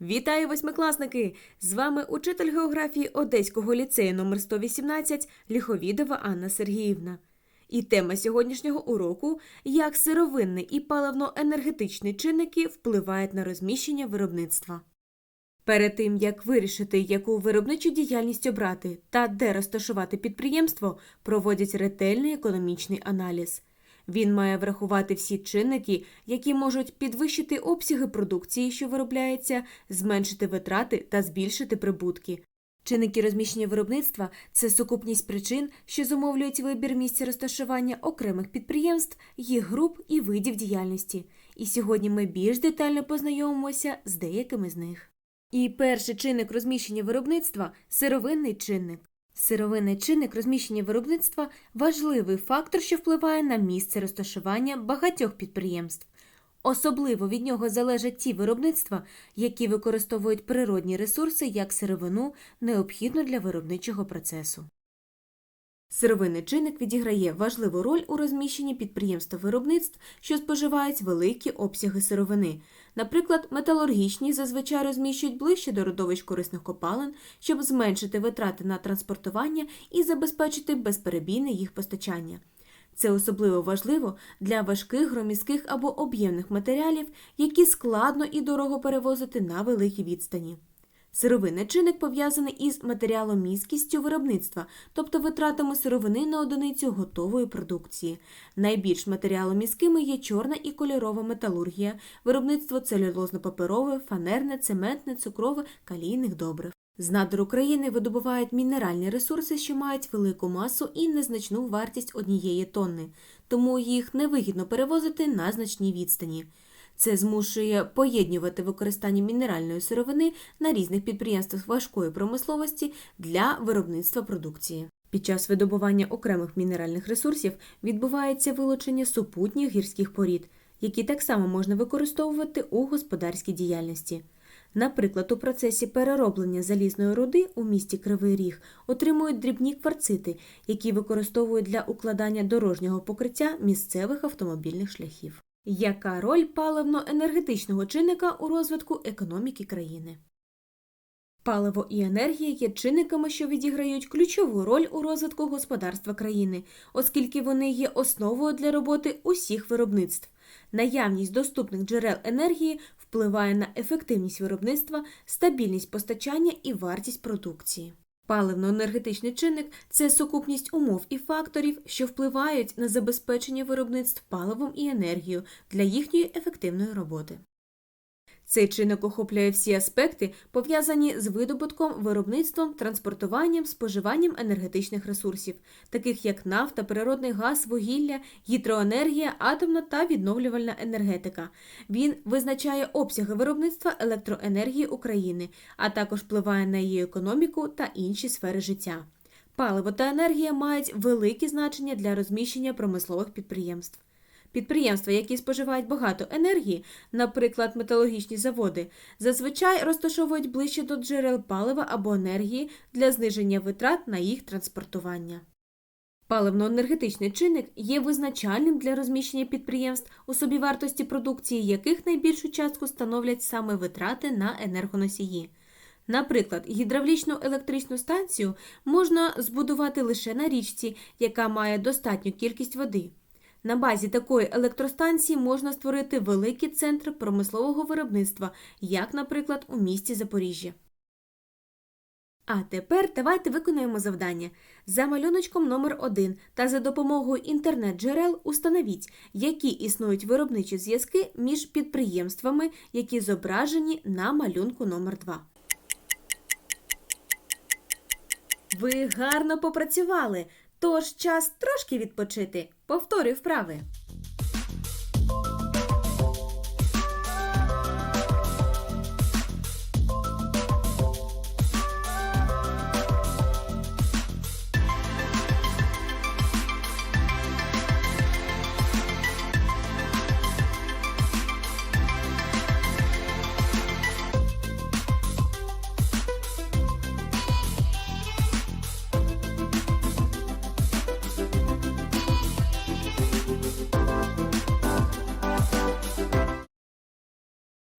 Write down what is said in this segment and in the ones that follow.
Вітаю восьмикласники! З вами учитель географії Одеського ліцею номер 118 Ліховідова Анна Сергіївна. І тема сьогоднішнього уроку як сировинний і паливно-енергетичні чинники впливають на розміщення виробництва. Перед тим як вирішити, яку виробничу діяльність обрати та де розташувати підприємство, проводять ретельний економічний аналіз. Він має врахувати всі чинники, які можуть підвищити обсяги продукції, що виробляється, зменшити витрати та збільшити прибутки. Чинники розміщення виробництва це сукупність причин, що зумовлюють вибір місця розташування окремих підприємств, їх груп і видів діяльності. І сьогодні ми більш детально познайомимося з деякими з них. І перший чинник розміщення виробництва сировинний чинник. Сировинний чинник розміщення виробництва важливий фактор, що впливає на місце розташування багатьох підприємств. Особливо від нього залежать ті виробництва, які використовують природні ресурси як сировину, необхідну для виробничого процесу. Сировинний чинник відіграє важливу роль у розміщенні підприємств виробництв, що споживають великі обсяги сировини. Наприклад, металургічні зазвичай розміщують ближче до родовищ корисних копалин, щоб зменшити витрати на транспортування і забезпечити безперебійне їх постачання. Це особливо важливо для важких, громіських або об'ємних матеріалів, які складно і дорого перевозити на великі відстані. Сировинний чинник пов'язаний із матеріаломісткістю виробництва, тобто витратами сировини на одиницю готової продукції. Найбільш матеріаломісткими є чорна і кольорова металургія, виробництво целюлозно-паперове, фанерне, цементне, цукрове, калійних добрив. З надр України видобувають мінеральні ресурси, що мають велику масу і незначну вартість однієї тонни, тому їх невигідно перевозити на значній відстані. Це змушує поєднювати використання мінеральної сировини на різних підприємствах важкої промисловості для виробництва продукції. Під час видобування окремих мінеральних ресурсів відбувається вилучення супутніх гірських порід, які так само можна використовувати у господарській діяльності. Наприклад, у процесі перероблення залізної руди у місті Кривий Ріг отримують дрібні кварцити, які використовують для укладання дорожнього покриття місцевих автомобільних шляхів. Яка роль паливно-енергетичного чинника у розвитку економіки країни? Паливо і енергія є чинниками, що відіграють ключову роль у розвитку господарства країни, оскільки вони є основою для роботи усіх виробництв. Наявність доступних джерел енергії впливає на ефективність виробництва, стабільність постачання і вартість продукції. Паливно-енергетичний чинник це сукупність умов і факторів, що впливають на забезпечення виробництв паливом і енергією для їхньої ефективної роботи. Цей чинник охоплює всі аспекти, пов'язані з видобутком, виробництвом, транспортуванням, споживанням енергетичних ресурсів, таких як нафта, природний газ, вугілля, гідроенергія, атомна та відновлювальна енергетика. Він визначає обсяги виробництва електроенергії України, а також впливає на її економіку та інші сфери життя. Паливо та енергія мають велике значення для розміщення промислових підприємств. Підприємства, які споживають багато енергії, наприклад, металургічні заводи, зазвичай розташовують ближче до джерел палива або енергії для зниження витрат на їх транспортування. Паливно-енергетичний чинник є визначальним для розміщення підприємств, у собівартості продукції яких найбільшу частку становлять саме витрати на енергоносії. Наприклад, гідравлічну електричну станцію можна збудувати лише на річці, яка має достатню кількість води. На базі такої електростанції можна створити великі центри промислового виробництва, як, наприклад, у місті Запоріжжя. А тепер давайте виконуємо завдання. За малюночком номер 1 та за допомогою інтернет-джерел установіть, які існують виробничі зв'язки між підприємствами, які зображені на малюнку номер 2 Ви гарно попрацювали. Тож час трошки відпочити. Повторюй вправи.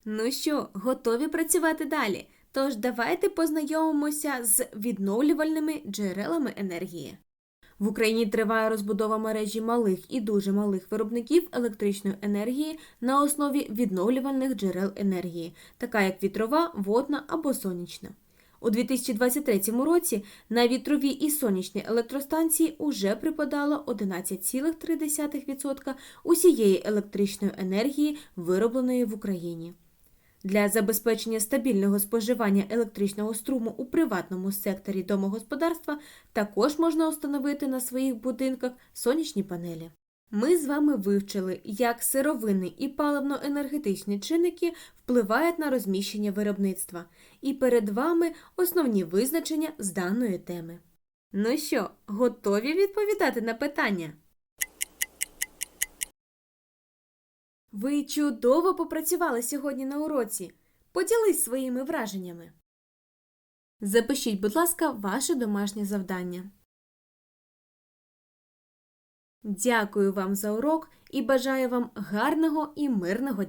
Ну що, готові працювати далі? Тож давайте познайомимося з відновлювальними джерелами енергії. В Україні триває розбудова мережі малих і дуже малих виробників електричної енергії на основі відновлювальних джерел енергії, така як вітрова, водна або сонячна. У 2023 році на вітрові і сонячні електростанції уже припадало 11,3% усієї електричної енергії, виробленої в Україні. Для забезпечення стабільного споживання електричного струму у приватному секторі домогосподарства також можна установити на своїх будинках сонячні панелі. Ми з вами вивчили, як сировинні і паливно-енергетичні чинники впливають на розміщення виробництва, і перед вами основні визначення з даної теми. Ну що, готові відповідати на питання? Ви чудово попрацювали сьогодні на уроці. Поділись своїми враженнями. Запишіть, будь ласка, ваше домашнє завдання. Дякую вам за урок і бажаю вам гарного і мирного